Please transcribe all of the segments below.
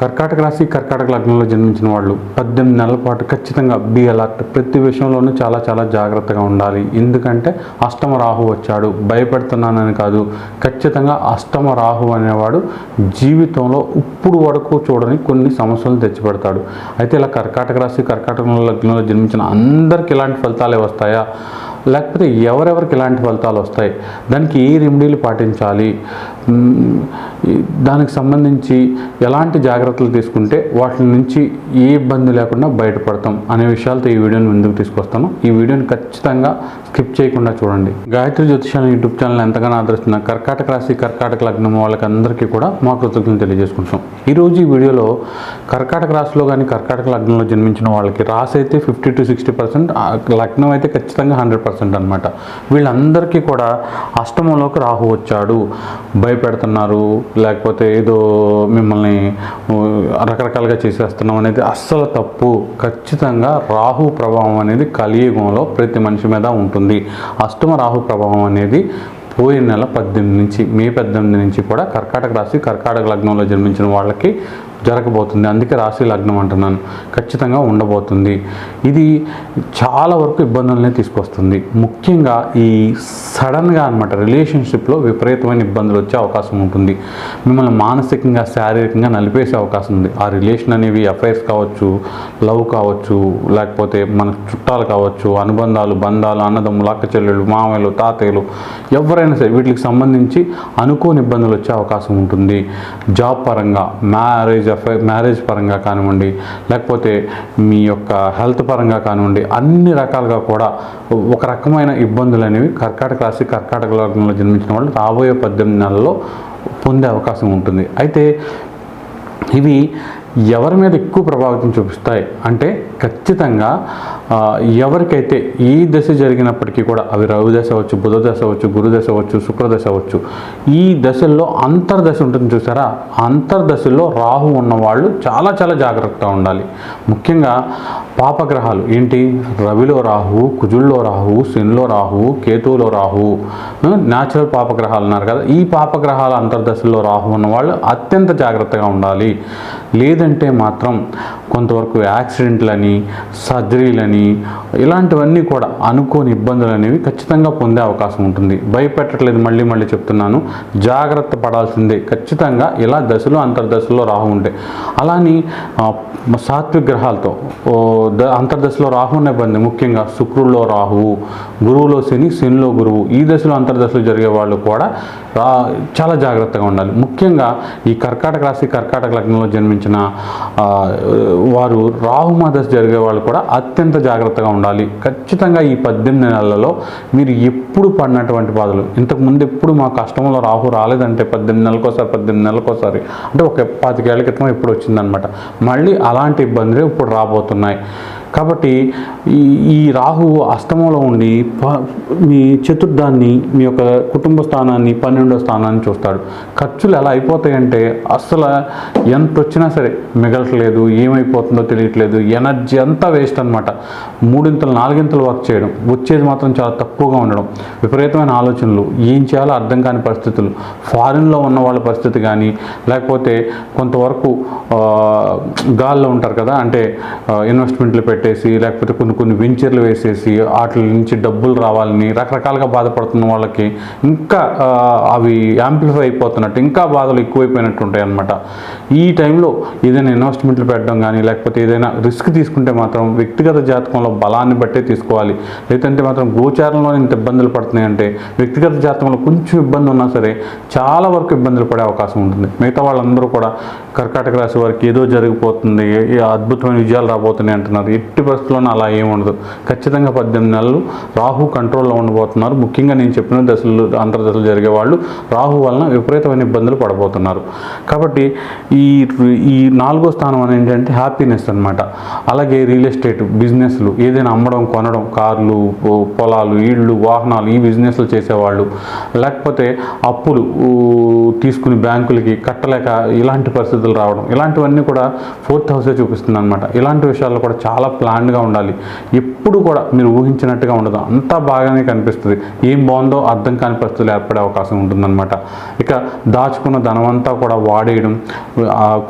కర్కాటక రాశి కర్కాటక లగ్నంలో జన్మించిన వాళ్ళు పద్దెనిమిది నెలల పాటు ఖచ్చితంగా బి అలర్ట్. ప్రతి విషయంలోనూ చాలా చాలా జాగ్రత్తగా ఉండాలి. ఎందుకంటే అష్టమ రాహు వచ్చాడు. భయపెడుతున్నానని కాదు. ఖచ్చితంగా అష్టమ రాహు అనేవాడు జీవితంలో ఇప్పుడు వరకు చూడని కొన్ని సమస్యలు తెచ్చిపెడతాడు. అయితే ఇలా కర్కాటక రాశి కర్కాటక లగ్నంలో జన్మించిన అందరికి ఇలాంటి ఫలితాలే వస్తాయా? లేకపోతే ఎవరెవరికి ఇలాంటి ఫలితాలు వస్తాయి? దానికి ఏ రెమెడీలు పాటించాలి? దానికి సంబంధించి ఎలాంటి జాగ్రత్తలు తీసుకుంటే వాటి నుంచి ఏ ఇబ్బంది లేకుండా బయటపడతాం అనే విషయాలతో ఈ వీడియోని ముందుకు తీసుకొస్తాను. ఈ వీడియోని ఖచ్చితంగా స్కిప్ చేయకుండా చూడండి. గాయత్రి జ్యోతిషాల యూట్యూబ్ ఛానల్ ఎంతగానో ఆదరిస్తున్న కర్కాటక రాశి కర్కాటక లగ్నం వాళ్ళకి అందరికీ కూడా మా కృతజ్ఞతలు తెలియజేసుకుంటాం ఈరోజు ఈ వీడియోలో కర్కాటక రాశిలో కానీ కర్కాటక లగ్నంలో జన్మించిన వాళ్ళకి రాశి అయితే ఫిఫ్టీ టు సిక్స్టీ పర్సెంట్ లగ్నం అయితే ఖచ్చితంగా హండ్రెడ్ పర్సెంట్ అనమాట వీళ్ళందరికీ కూడా అష్టమంలోకి రాహు వచ్చాడు. భయపెడుతున్నారు. లేకపోతే ఏదో మిమ్మల్ని రకరకాలుగా చేసేస్తున్నాం అనేది అస్సలు తప్పు. ఖచ్చితంగా రాహు ప్రభావం అనేది కలియుగంలో ప్రతి మనిషి మీద ఉంటుంది. అష్టమ రాహు ప్రభావం అనేది పోయిన నెల పద్దెనిమిది నుంచి మే పద్దెనిమిది నుంచి కూడా కర్కాటక రాశి కర్కాటక లగ్నంలో జన్మించిన వాళ్ళకి జరగబోతుంది. అందుకే రాశి లగ్నం అంటున్నాను. ఖచ్చితంగా ఉండబోతుంది. ఇది చాలా వరకు ఇబ్బందులనే తీసుకొస్తుంది. ముఖ్యంగా ఈ సడన్గా అనమాట రిలేషన్షిప్లో విపరీతమైన ఇబ్బందులు వచ్చే అవకాశం ఉంటుంది. మిమ్మల్ని మానసికంగా శారీరకంగా నలిపేసే అవకాశం ఉంది. ఆ రిలేషన్ అనేవి అఫైర్స్ కావచ్చు లవ్ కావచ్చు లేకపోతే మన చుట్టాలు కావచ్చు అనుబంధాలు బంధాలు అన్నదమ్ములు అక్క చెల్లెళ్ళు మామయ్యలు తాతయ్యలు ఎవరైనా సరే వీటికి సంబంధించి అనుకోని ఇబ్బందులు వచ్చే అవకాశం ఉంటుంది. జాబ్ పరంగా మ్యారేజ్ అఫైర్ మ్యారేజ్ పరంగా కానివ్వండి లేకపోతే మీ యొక్క హెల్త్ పరంగా కానివ్వండి అన్ని రకాలుగా కూడా ఒక రకమైన ఇబ్బందులు అనేవి కర్కాటక రాశి కర్కాటక లగ్నంలో జన్మించిన వాళ్ళు రాబోయే పద్దెనిమిది నెలల్లో పొందే అవకాశం ఉంటుంది. అయితే ఇవి ఎవరి మీద ఎక్కువ ప్రభావితం చూపిస్తాయి అంటే ఖచ్చితంగా ఎవరికైతే ఈ దశ జరిగినప్పటికీ కూడా అవి రవి దశ అవ్వచ్చు బుధ దశ అవచ్చు గురు దశ శుక్ర దశ ఈ దశల్లో అంతర్దశ ఉంటుంది చూసారా? అంతర్దశల్లో రాహు ఉన్నవాళ్ళు చాలా చాలా జాగ్రత్తగా ఉండాలి. ముఖ్యంగా పాపగ్రహాలు ఏంటి? రవిలో రాహు కుజుల్లో రాహు శనిలో రాహు కేతువులో రాహు న్యాచురల్ పాపగ్రహాలు అన్నారు కదా. ఈ పాపగ్రహాల అంతర్దశల్లో రాహు ఉన్నవాళ్ళు అత్యంత జాగ్రత్తగా ఉండాలి. లేదంటే మాత్రం కొంతవరకు యాక్సిడెంట్లని సర్జరీలని ఇలాంటివన్నీ కూడా అనుకోని ఇబ్బందులు అనేవి ఖచ్చితంగా పొందే అవకాశం ఉంటుంది. భయపెట్టట్లేదు మళ్ళీ మళ్ళీ చెప్తున్నాను. జాగ్రత్త పడాల్సిందే. ఖచ్చితంగా ఇలా దశలో అంతర్దశలో రాహు ఉంటే. అలాని సాత్విక గ్రహాలతో ఓ ద అంతర్దశలో రాహు ఉన్న ఇబ్బంది ముఖ్యంగా శుక్రుల్లో రాహువు గురువులో శని శనిలో గురువు ఈ దశలో అంతర్దశలో జరిగే వాళ్ళు కూడా రా చాలా జాగ్రత్తగా ఉండాలి. ముఖ్యంగా ఈ కర్కాటక రాశి కర్కాటక లగ్నంలో జన్మించిన వారు రాహుమా దశ జరిగే వాళ్ళు కూడా అత్యంత జాగ్రత్తగా ఉండాలి. ఖచ్చితంగా ఈ పద్దెనిమిది నెలలలో మీరు ఎప్పుడు పడినటువంటి బాధలు. ఇంతకుముందు ఎప్పుడు మా కష్టంలో రాహు రాలేదంటే పద్దెనిమిది నెలలకోసారి పద్దెనిమిది నెలలకోసారి. అంటే ఒక పాతికేళ్ళ క్రితం ఎప్పుడు వచ్చిందనమాట మళ్ళీ అలాంటి ఇబ్బందులు ఇప్పుడు రాబోతున్నాయి. కాబట్టి ఈ ఈ రాహువు అష్టమంలో ఉండి మీ చతుర్థాన్ని మీ యొక్క కుటుంబ స్థానాన్ని పన్నెండో స్థానాన్ని చూస్తాడు. ఖర్చులు ఎలా అయిపోతాయంటే అస్సలు ఎంత వచ్చినా సరే మిగలట్లేదు ఏమైపోతుందో తెలియట్లేదు ఎనర్జీ అంతా వేస్ట్ అనమాట మూడింతలు నాలుగింతలు వర్క్ చేయడం వచ్చేది మాత్రం చాలా తక్కువగా ఉండడం విపరీతమైన ఆలోచనలు ఏం చేయాలో అర్థం కాని పరిస్థితులు ఫారిన్లో ఉన్న వాళ్ళ పరిస్థితి కానీ లేకపోతే కొంతవరకు గాల్లో ఉంటారు కదా అంటే ఇన్వెస్ట్మెంట్లు పెట్టి పెట్టేసి లేకపోతే కొన్ని కొన్ని వెంచర్లు వేసేసి వాటి నుంచి డబ్బులు రావాలని రకరకాలుగా బాధపడుతున్న వాళ్ళకి ఇంకా అవి యాంప్లిఫై అయిపోతున్నట్టు ఇంకా బాధలు ఎక్కువైపోయినట్టు ఉంటాయి అనమాట ఈ టైంలో ఏదైనా ఇన్వెస్ట్మెంట్లు పెట్టడం కానీ లేకపోతే ఏదైనా రిస్క్ తీసుకుంటే మాత్రం వ్యక్తిగత జాతకంలో బలాన్ని బట్టే తీసుకోవాలి. లేదంటే మాత్రం గోచారంలో ఇంత ఇబ్బందులు పడుతున్నాయంటే వ్యక్తిగత జాతకంలో కొంచెం ఇబ్బంది ఉన్నా సరే చాలా వరకు ఇబ్బందులు పడే అవకాశం ఉంటుంది. మిగతా వాళ్ళందరూ కూడా కర్కాటక రాశి వారికి ఏదో జరిగిపోతుంది ఏ అద్భుతమైన విజయాలు రాబోతున్నాయి అంటున్నారు. ఎట్టి పరిస్థితుల్లోనూ అలా ఏమి ఉండదు. ఖచ్చితంగా పద్దెనిమిది నెలలు రాహు కంట్రోల్లో ఉండబోతున్నారు. ముఖ్యంగా నేను చెప్పిన దశలు అంతర్దశలు జరిగే వాళ్ళు రాహు వలన విపరీతమైన ఇబ్బందులు పడబోతున్నారు. కాబట్టి ఈ ఈ నాలుగో స్థానం అనేది ఏంటంటే హ్యాపీనెస్ అనమాట అలాగే రియల్ ఎస్టేట్ బిజినెస్లు ఏదైనా అమ్మడం కొనడం కార్లు పొలాలు ఇళ్ళు వాహనాలు ఈ బిజినెస్లు చేసేవాళ్ళు. లేకపోతే అప్పులు తీసుకుని బ్యాంకులకి కట్టలేక ఇలాంటి పరిస్థితులు రావడం ఇలాంటివన్నీ కూడా ఫోర్త్ హౌసే చూపిస్తుంది అనమాట ఇలాంటి విషయాల్లో కూడా చాలా ప్లాన్గా ఉండాలి. ఎప్పుడు కూడా మీరు ఊహించినట్టుగా ఉండదు. అంతా బాగానే కనిపిస్తుంది. ఏం బాగుందో అర్థం కాని పరిస్థితులు ఏర్పడే అవకాశం ఉంటుందన్నమాట. ఇక దాచుకున్న ధనమంతా కూడా వాడేయడం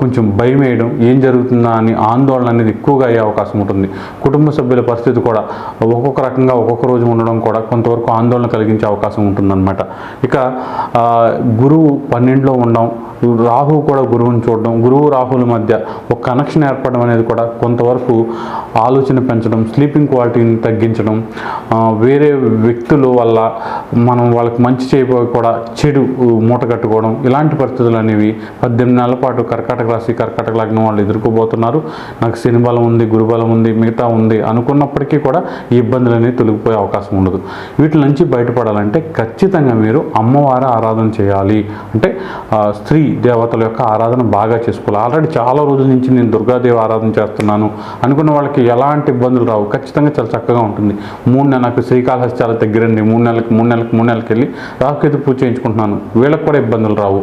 కొంచెం భయం వేయడం ఏం జరుగుతుందా అని ఆందోళన అనేది ఎక్కువగా అయ్యే అవకాశం ఉంటుంది. కుటుంబ సభ్యుల పరిస్థితి కూడా ఒక్కొక్క రకంగా ఒక్కొక్క రోజు ఉండడం కూడా కొంతవరకు ఆందోళన కలిగించే అవకాశం ఉంటుందన్నమాట. ఇక గురువు పన్నెండులో ఉండడం రాహు కూడా గురువుని చూడడం గురువు రాహుల మధ్య ఒక కనెక్షన్ ఏర్పడడం అనేది కూడా కొంతవరకు ఆలోచన పెంచడం స్లీపింగ్ క్వాలిటీని తగ్గించడం వేరే వ్యక్తుల వల్ల మనం వాళ్ళకి మంచి చేయబోయి కూడా చెడు మూట కట్టుకోవడం ఇలాంటి పరిస్థితులు అనేవి పద్దెనిమిది నెలల పాటు కర్కాటక రాశి కర్కాటక లగ్నం వాళ్ళు ఎదుర్కోబోతున్నారు. నాకు శని బలం ఉంది గురుబలం ఉంది మిగతా ఉంది అనుకున్నప్పటికీ కూడా ఈ ఇబ్బందులు అనేవి తొలగిపోయే అవకాశం ఉండదు. వీటి నుంచి బయటపడాలంటే ఖచ్చితంగా మీరు అమ్మవారి ఆరాధన చేయాలి. అంటే స్త్రీ దేవతల యొక్క ఆరాధన బాగా చేసుకోవాలి. ఆల్రెడీ చాలా రోజుల నుంచి నేను దుర్గాదేవి ఆరాధన చేస్తున్నాను అనుకున్న వాళ్ళకి ఎలాంటి ఇబ్బందులు రావు. ఖచ్చితంగా చాలా చక్కగా ఉంటుంది. మూడు నెలలకు నాకు శ్రీకాళహస్తి చాలా దగ్గరండి. మూడు నెలలకు మూడు నెలలకు మూడు నెలలకు వెళ్ళి రాహుకేతు పూజ చేయించుకుంటున్నాను. వీళ్ళకి కూడా ఇబ్బందులు రావు.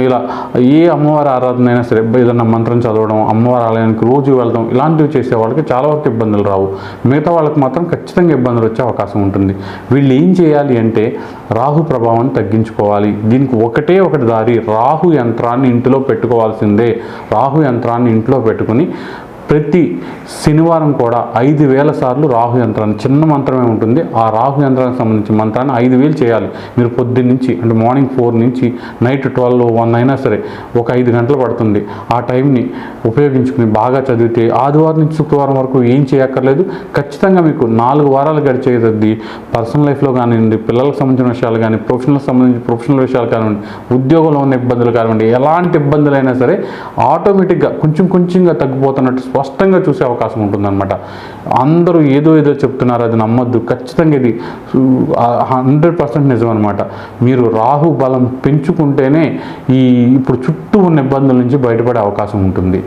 ఇలా ఏ అమ్మవారి ఆరాధన అయినా సరే ఏదైనా మంత్రం చదవడం అమ్మవారి ఆలయానికి రోజు వెళ్దాం ఇలాంటివి చేసే వాళ్ళకి చాలా వరకు ఇబ్బందులు రావు. మిగతా వాళ్ళకి మాత్రం ఖచ్చితంగా ఇబ్బందులు వచ్చే అవకాశం ఉంటుంది. వీళ్ళు ఏం చేయాలి అంటే రాహు ప్రభావాన్ని తగ్గించుకోవాలి. దీనికి ఒకటే ఒకటి దారి రాహు యంత్రాన్ని ఇంటిలో పెట్టుకోవాల్సిందే. రాహు యంత్రాన్ని ఇంట్లో పెట్టుకుని ప్రతి శనివారం కూడా ఐదు వేల సార్లు రాహు యంత్రాన్ని చిన్న మంత్రమే ఉంటుంది. ఆ రాహు యంత్రానికి సంబంధించిన మంత్రాన్ని ఐదు వేలు చేయాలి. మీరు పొద్దున్న నుంచి అంటే మార్నింగ్ ఫోర్ నుంచి నైట్ ట్వెల్వ్ వన్ అయినా సరే ఒక ఐదు గంటలు పడుతుంది. ఆ టైంని ఉపయోగించుకుని బాగా చదివితే ఆదివారం నుంచి శుక్రవారం వరకు ఏం చేయక్కర్లేదు. ఖచ్చితంగా మీకు నాలుగు వారాలు గడిచేది పర్సనల్ లైఫ్లో కానివ్వండి పిల్లలకు సంబంధించిన విషయాలు కానీ ప్రొఫెషనల్ సంబంధించిన ప్రొఫెషనల్ విషయాలు కానివ్వండి ఉద్యోగంలో ఉన్న ఇబ్బందులు కానివ్వండి ఎలాంటి ఇబ్బందులైనా సరే ఆటోమేటిక్గా కొంచెం కొంచెంగా తగ్గిపోతున్నట్టు స్పష్టంగా చూసే అవకాశం ఉంటుందన్నమాట. అందరూ ఏదో ఏదో చెప్తున్నారు అది నమ్మొద్దు. ఖచ్చితంగా ఇది హండ్రెడ్ పర్సెంట్ నిజం అనమాట మీరు రాహు బలం పెంచుకుంటేనే ఈ ఇప్పుడు చుట్టూ ఉన్న ఇబ్బందుల నుంచి బయటపడే అవకాశం ఉంటుంది.